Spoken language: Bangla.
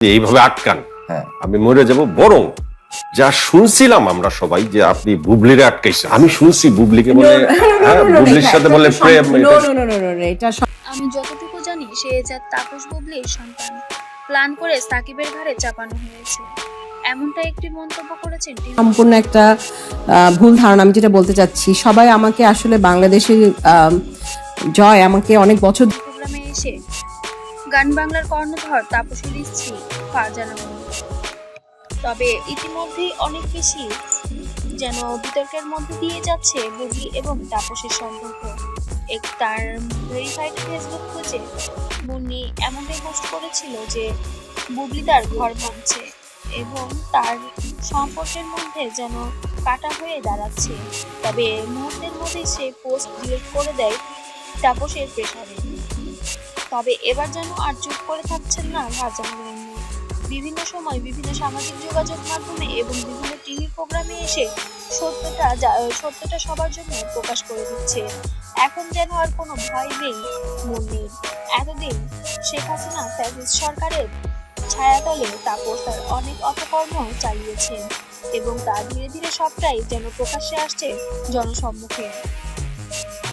এইভাবে আটকান। হ্যাঁ। আমি মরে যাব বরং যা শুনছিলাম আমরা সবাই যে আপনি বুবলিরে আটকাইছেন। আমি শুনছি বুবলিকে বলে হ্যাঁ বুবলির সাথে বলে প্রেম এটা- আমি যতটুকু জানি সে যা তাপস বুবলির সন্তান। প্ল্যান করে সাকিবের ঘাড়ে চাপানো হয়েছে। এমনটা একটি মন্তব্য করেছেন সম্পূর্ণ একটা ভুল ধারণা। আমি যেটা বলতে চাচ্ছি সবাই আমাকে আসলে বাংলাদেশের আহ, জয় আমাকে অনেক বছর প্রোগ্রামে এসে গান বাংলার কর্ণধর তাপসের স্ত্রী ফারজানা। তবে ইতিমধ্যেই অনেক বেশি যেন বিতর্কের মধ্যে দিয়ে যাচ্ছে বুবলি এবং তাপসের সম্পর্ক। এক তার ভেরিফাইড ফেসবুক পেজে মুন্নি এমনটাই পোস্ট করেছিল যে বুবলি তার ঘর ভাঙছে এবং তার সম্পর্কের মধ্যে যেন কাটা হয়ে দাঁড়াচ্ছে। তবে মুহূর্তের মধ্যেই সে পোস্ট ডিলিট করে দেয় তাপসের প্রেশারে তবে এবার যেন আর চুপ করে থাকছেন না ভারজানা মুন্নি বিভিন্ন সময় বিভিন্ন সামাজিক যোগাযোগ মাধ্যমে এবং বিভিন্ন টিভি প্রোগ্রামে এসে সত্যটা সত্যটা সবার জন্য প্রকাশ করে দিচ্ছে। এখন যেন আর কোনো ভয় নেই মুন্নির এতদিন শেখ হাসিনা ফ্যাসিস্ট সরকারের ছায়াতলে তাপস তার অনেক অপকর্ম চালিয়েছেন এবং তা ধীরে ধীরে সবটাই যেন প্রকাশ্যে আসছে জনসম্মুখে।